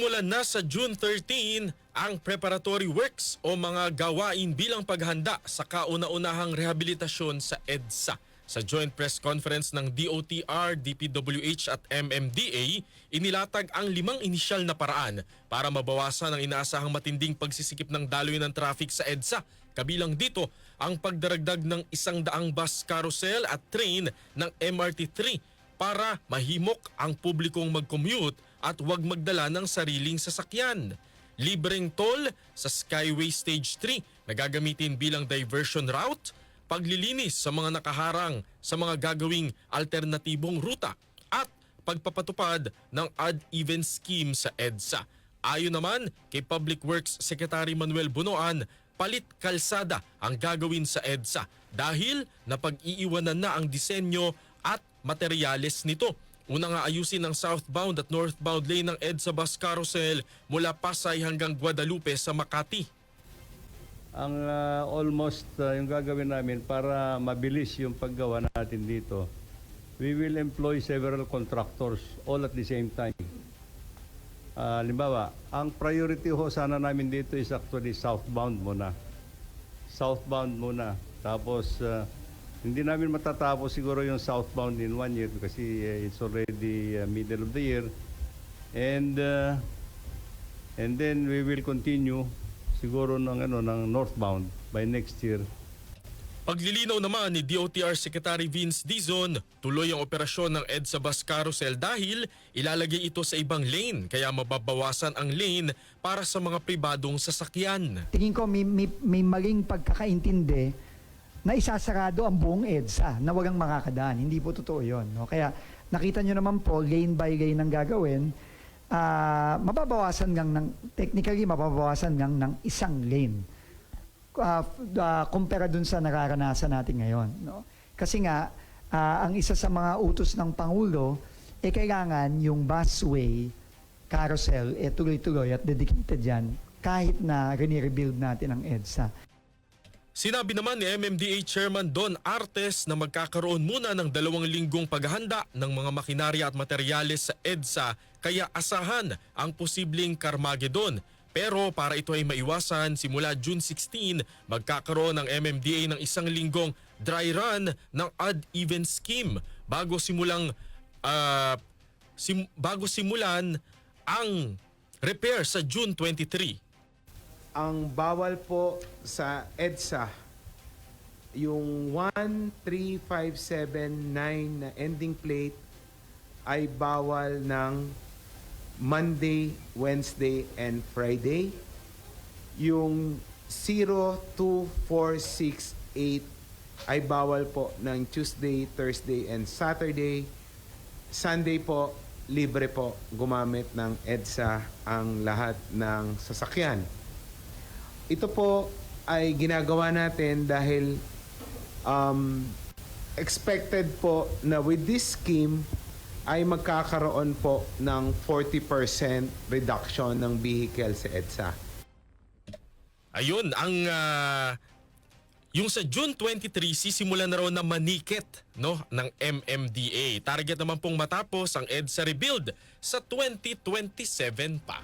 Sisimulan na sa June 13 ang preparatory works o mga gawain bilang paghanda sa kauna-unahang rehabilitasyon sa EDSA. Sa joint press conference ng DOTR, DPWH at MMDA, inilatag ang limang inisyal na paraan para mabawasan ang inaasahang matinding pagsisikip ng daloy ng traffic sa EDSA. Kabilang dito ang pagdaragdag ng isang daang bus carousel at train ng MRT3 para mahimok ang publikong mag-commute at huwag magdala ng sariling sasakyan. Libreng toll sa Skyway Stage 3 na gagamitin bilang diversion route, paglilinis sa mga nakaharang sa mga gagawing alternatibong ruta at pagpapatupad ng odd-even scheme sa EDSA. Ayon naman kay Public Works Secretary Manuel Bunoan, palit kalsada ang gagawin sa EDSA dahil napag-iiwanan na ang disenyo at materyales nito. Una nga ayusin ang southbound at northbound lane ng EDSA bus carousel mula Pasay hanggang Guadalupe sa Makati. Ang ah, almost ah, yung gagawin namin para mabilis yung paggawa natin dito, we will employ several contractors all at the same time. Ah, Halimbawa, ang priority ho sana namin dito is actually southbound muna. Southbound muna. Tapos, ah, hindi namin matatapos siguro yung southbound in one year kasi ah, it's already ah, middle of the year. And ah, and then we will continue siguro ng ano ng northbound by next year. Paglilinaw naman ni DOTR Secretary Vince Dizon, tuloy ang operasyon ng EDSA bus carousel dahil ilalagay ito sa ibang lane kaya mababawasan ang lane para sa mga pribadong sasakyan. tingin ko may, may, may maling pagkakaintindi na isasarado ang buong EDSA na walang makakadaan. Hindi po totoo yun. No? Kaya nakita nyo naman po, lane by lane ang gagawin. Ah, mababawasan lang ng, technically, mababawasan lang ng isang lane. Uh, kumpara dun sa nararanasan natin ngayon. No? Kasi nga, ah, ang isa sa mga utos ng Pangulo, eh kailangan yung busway, carousel, eh tuloy-tuloy at dedicated yan kahit na rini-rebuild natin ang EDSA. Sinabi naman ni MMDA Chairman Don Artes na magkakaroon muna ng dalawang linggong paghahanda ng mga makinarya at materyales sa EDSA kaya asahan ang posibleng Carmageddon. Pero para ito ay maiwasan, simula June 16, magkakaroon ng MMDA ng isang linggong dry run ng odd-even scheme bago simulang ah, sim- bago simulan ang repair sa June 23. Ang bawal po sa EDSA, yung 13579 na ending plate ay bawal ng Monday, Wednesday, and Friday. Yung 02468 ay bawal po ng Tuesday, Thursday, and Saturday. Sunday po, libre po gumamit ng EDSA ang lahat ng sasakyan. Ito po ay ginagawa natin dahil um, expected po na with this scheme ay magkakaroon po ng 40% reduction ng vehicle sa EDSA. Ayun, ang ah, yung sa June 23 sisimulan na raw na maniket no ng MMDA. Target naman pong matapos ang EDSA rebuild sa 2027 pa.